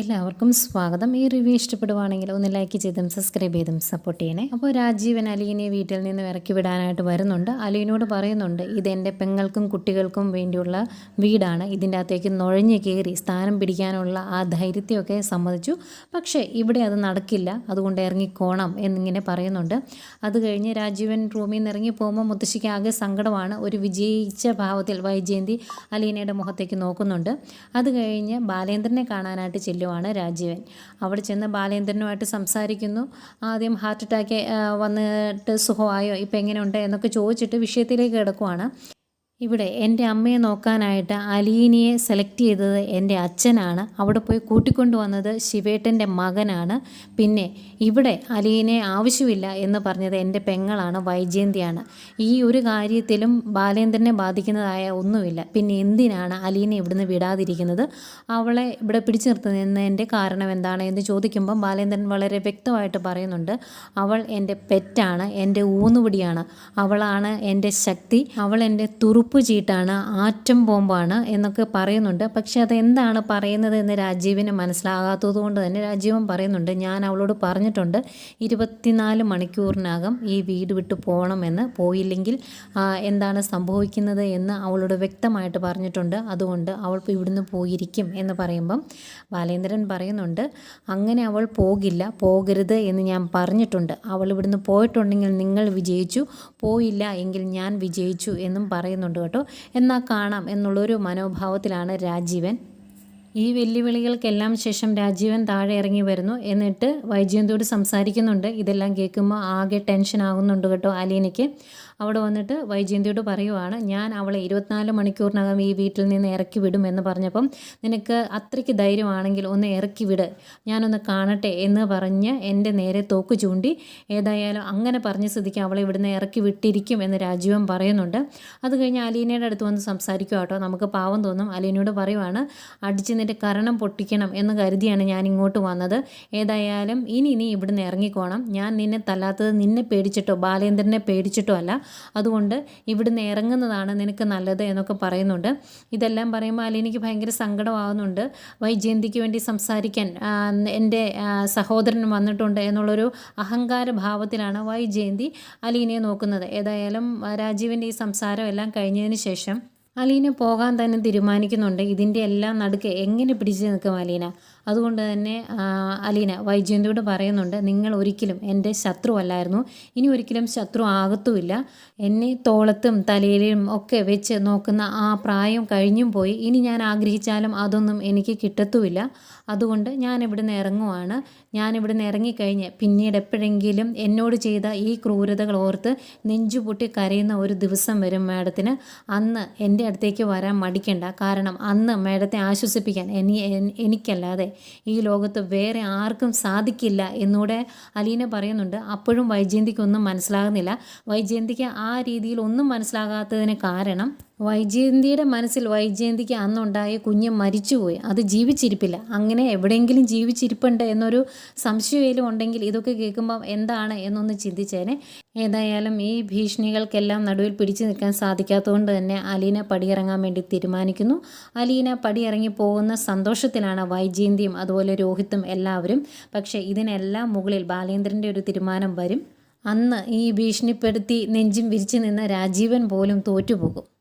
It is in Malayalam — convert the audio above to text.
എല്ലാവർക്കും സ്വാഗതം. ഈ റിവ്യൂ ഇഷ്ടപ്പെടുവാണെങ്കിൽ ഒന്ന് ലൈക്ക് ചെയ്തും സബ്സ്ക്രൈബ് ചെയ്തും സപ്പോർട്ട് ചെയ്യണേ. അപ്പോൾ രാജീവൻ അലീനെ വീട്ടിൽ നിന്ന് ഇറക്കി വിടാനായിട്ട് വരുന്നുണ്ട്. അലീനോട് പറയുന്നുണ്ട് ഇത് എന്റെ പെങ്ങൾക്കും കുട്ടികൾക്കും വേണ്ടിയുള്ള വീടാണ്. ഇതിന്റെ അകത്തേക്ക് നുഴഞ്ഞു കയറി സ്ഥാനം പിടിക്കാനുള്ള ആ ധൈര്യത്തെയൊക്കെ സമ്മതിച്ചു. പക്ഷേ ഇവിടെ അത് നടക്കില്ല. അതുകൊണ്ട് ഇറങ്ങിക്കോണം എന്നിങ്ങനെ പറയുന്നുണ്ട്. അത് കഴിഞ്ഞ് രാജീവൻ റൂമിൽ നിന്ന് ഇറങ്ങി പോകുമ്പോൾ മുത്തശ്ശിക്ക് ആകെ സങ്കടമാണ്. ഒരു വിജയിച്ച ഭാവത്തിൽ വൈജയന്തി അലീനയുടെ മുഖത്തേക്ക് നോക്കുന്നുണ്ട്. അത് കഴിഞ്ഞ് ബാലേന്ദ്രനെ കാണാനായിട്ട് ചെല്ലുവാണ് രാജീവൻ. അവിടെ ചെന്ന് ബാലേന്ദ്രനുമായിട്ട് സംസാരിക്കുന്നു. ആദ്യം ഹാർട്ട് അറ്റാക്ക് വന്നിട്ട് സുഖമായോ? ഇപ്പം എങ്ങനെയുണ്ട്? എന്നൊക്കെ ചോദിച്ചിട്ട് വിഷയത്തിലേക്ക് കിടക്കുവാണ്. ഇവിടെ എന്റെ അമ്മയെ നോക്കാനായിട്ട് അലീനിയെ സെലക്ട് ചെയ്തത് എന്റെ അച്ഛനാണ്. അവിടെ പോയി കൂട്ടിക്കൊണ്ടു വന്നത് ശിവേട്ടന്റെ മകനാണ്. പിന്നെ ഇവിടെ അലീനെ ആവശ്യമില്ല എന്ന് പറഞ്ഞത് എന്റെ പെങ്ങളാണ് വൈജയന്തിയാണ്. ഈ ഒരു കാര്യത്തിലും ബാലേന്ദ്രനെ ബാധിക്കുന്നതായ ഒന്നുമില്ല. പിന്നെ എന്തിനാണ് അലീനെ ഇവിടുന്ന് വിടാതിരിക്കുന്നത്? അവളെ ഇവിടെ പിടിച്ചു നിർത്തുന്നതിന്റെ കാരണം എന്താണ് എന്ന് ചോദിക്കുമ്പോൾ ബാലേന്ദ്രൻ വളരെ വ്യക്തമായിട്ട് പറയുന്നുണ്ട്. അവൾ എന്റെ പെറ്റാണ് എന്റെ ഊന്നുപിടിയാണ്. അവളാണ് എന്റെ ശക്തി. അവൾ എന്റെ തുറു ഉപ്പ് ചീട്ടാണ് ആറ്റം ബോംബാണ് എന്നൊക്കെ പറയുന്നുണ്ട്. പക്ഷെ അതെന്താണ് പറയുന്നത് എന്ന് രാജീവിന് മനസ്സിലാകാത്തത് കൊണ്ട് തന്നെ രാജീവൻ പറയുന്നുണ്ട്. ഞാൻ അവളോട് പറഞ്ഞിട്ടുണ്ട് ഇരുപത്തിനാല് മണിക്കൂറിനകം ഈ വീട് വിട്ടു പോകണമെന്ന്. പോയില്ലെങ്കിൽ എന്താണ് സംഭവിക്കുന്നത് എന്ന് അവളോട് വ്യക്തമായിട്ട് പറഞ്ഞിട്ടുണ്ട്. അതുകൊണ്ട് അവൾ ഇവിടുന്ന് പോയിരിക്കും എന്ന് പറയുമ്പം ബാലേന്ദ്രൻ പറയുന്നുണ്ട് അങ്ങനെ അവൾ പോകില്ല പോകരുത് എന്ന് ഞാൻ പറഞ്ഞിട്ടുണ്ട്. അവൾ ഇവിടുന്ന് പോയിട്ടുണ്ടെങ്കിൽ നിങ്ങൾ വിജയിച്ചു. പോയില്ല എങ്കിൽ ഞാൻ വിജയിച്ചു എന്നും പറയുന്നുണ്ട്. കേട്ടോ. എന്നാൽ കാണാം എന്നുള്ളൊരു മനോഭാവത്തിലാണ് രാജീവൻ. ഈ വെല്ലുവിളികൾക്കെല്ലാം ശേഷം രാജീവൻ താഴെ ഇറങ്ങി വരുന്നു. എന്നിട്ട് വൈജയന്തിയോട് സംസാരിക്കുന്നുണ്ട്. ഇതെല്ലാം കേൾക്കുമ്പോൾ ആകെ ടെൻഷൻ ആകുന്നുണ്ട് കേട്ടോ അലീനയ്ക്ക്. അവിടെ വന്നിട്ട് വൈജയന്തിയോട് പറയുവാണ് ഞാൻ അവളെ ഇരുപത്തിനാല് മണിക്കൂറിനകം ഈ വീട്ടിൽ നിന്ന് ഇറക്കി വിടും എന്ന് പറഞ്ഞപ്പം നിനക്ക് അത്രയ്ക്ക് ധൈര്യമാണെങ്കിൽ ഒന്ന് ഇറക്കി വിട്. ഞാനൊന്ന് കാണട്ടെ എന്ന് പറഞ്ഞ് എന്റെ നേരെ തോക്ക് ചൂണ്ടി ഏതായാലും അങ്ങനെ പറഞ്ഞ സ്ഥിതിക്ക് അവളെ ഇവിടുന്ന് ഇറക്കി വിട്ടിരിക്കും എന്ന് രാജീവൻ പറയുന്നുണ്ട്. അത് കഴിഞ്ഞ് അലീനയുടെ അടുത്ത് വന്ന് സംസാരിക്കുക കേട്ടോ. നമുക്ക് പാവം തോന്നും. അലീനയോട് പറയുവാണ് അടിച്ച് നിന്റെ കരണം പൊട്ടിക്കണം എന്ന് കരുതിയാണ് ഞാൻ ഇങ്ങോട്ട് വന്നത്. ഏതായാലും ഇനി നീ ഇവിടുന്ന് ഇറങ്ങിക്കോണം. ഞാൻ നിന്നെ തല്ലാത്തത് നിന്നെ പേടിച്ചിട്ടോ ബാലേന്ദ്രനെ പേടിച്ചിട്ടോ അല്ല. അതുകൊണ്ട് ഇവിടുന്ന് ഇറങ്ങുന്നതാണ് നിനക്ക് നല്ലത് എന്നൊക്കെ പറയുന്നുണ്ട്. ഇതെല്ലാം പറയുമ്പോൾ അലീനയ്ക്ക് ഭയങ്കര സങ്കടമാകുന്നുണ്ട് വൈജയന്തിക്ക് വേണ്ടി സംസാരിക്കാൻ എന്റെ സഹോദരൻ വന്നിട്ടുണ്ട് എന്നുള്ളൊരു അഹങ്കാര ഭാവത്തിലാണ് വൈജയന്തി അലീനയെ നോക്കുന്നത്. ഏതായാലും രാജീവിന്റെ ഈ സംസാരം എല്ലാം കഴിഞ്ഞതിന് ശേഷം അലീന പോകാൻ തന്നെ തീരുമാനിക്കുന്നുണ്ട്. ഇതിന്റെ എല്ലാം നടുക്ക് എങ്ങനെ പിടിച്ചു നിൽക്കും അലീന അതുകൊണ്ട് തന്നെ അലീന വൈജയന്തിയോട് പറയുന്നുണ്ട് നിങ്ങൾ ഒരിക്കലും എന്റെ ശത്രു അല്ലായിരുന്നു. ഇനി ഒരിക്കലും ശത്രു ആകത്തുമില്ല. എന്നെ തോളത്തും തലയിലും ഒക്കെ വെച്ച് നോക്കുന്ന ആ പ്രായം കഴിഞ്ഞും പോയി. ഇനി ഞാൻ ആഗ്രഹിച്ചാലും അതൊന്നും എനിക്ക് കിട്ടത്തുമില്ല. അതുകൊണ്ട് ഞാൻ ഇവിടുന്ന് ഇറങ്ങുവാണ്. ഞാൻ ഇവിടുന്ന് ഇറങ്ങിക്കഴിഞ്ഞ് പിന്നീട് എപ്പോഴെങ്കിലും എന്നോട് ചെയ്ത ഈ ക്രൂരതകൾ ഓർത്ത് നെഞ്ചുപൊട്ടി കരയുന്ന ഒരു ദിവസം വരും മാഡത്തിന്. അന്ന് എന്റെ അടുത്തേക്ക് വരാൻ മടിക്കണ്ട. കാരണം അന്ന് മേഡത്തെ ആശ്വസിപ്പിക്കാൻ എനി എനിക്കല്ലാതെ ഈ ലോകത്ത് വേറെ ആർക്കും സാധിക്കില്ല എന്നൂടെ അലീന പറയുന്നുണ്ട്. അപ്പോഴും വൈജയന്തിക്കൊന്നും മനസ്സിലാകുന്നില്ല. വൈജയന്തിക്ക് ആ രീതിയിൽ ഒന്നും മനസ്സിലാകാത്തതിന് കാരണം വൈജയന്തിയുടെ മനസ്സിൽ വൈജയന്തിക്ക് അന്നുണ്ടായ കുഞ്ഞ് മരിച്ചുപോയി. അത് ജീവിച്ചിരിപ്പില്ല. അങ്ങനെ എവിടെയെങ്കിലും ജീവിച്ചിരിപ്പുണ്ട് എന്നൊരു സംശയമേലും ഉണ്ടെങ്കിൽ ഇതൊക്കെ കേൾക്കുമ്പോൾ എന്താണ് എന്നൊന്ന് ചിന്തിച്ചേനെ. ഏതായാലും ഈ ഭീഷണികൾക്കെല്ലാം നടുവിൽ പിടിച്ചു നിൽക്കാൻ സാധിക്കാത്തതുകൊണ്ട് തന്നെ അലീന പടിയിറങ്ങാൻ വേണ്ടി തീരുമാനിക്കുന്നു. അലീന പടിയിറങ്ങി പോകുന്ന സന്തോഷത്തിലാണ് വൈജയന്തിയും അതുപോലെ രോഹിത്തും എല്ലാവരും. പക്ഷേ ഇതിനെല്ലാം മുകളിൽ ബാലേന്ദ്രന്റെ ഒരു തീരുമാനം വരും. അന്ന് ഈ ഭീഷണിപ്പെടുത്തി നെഞ്ചും വിരിച്ചു നിന്ന രാജീവൻ പോലും തോറ്റുപോകും.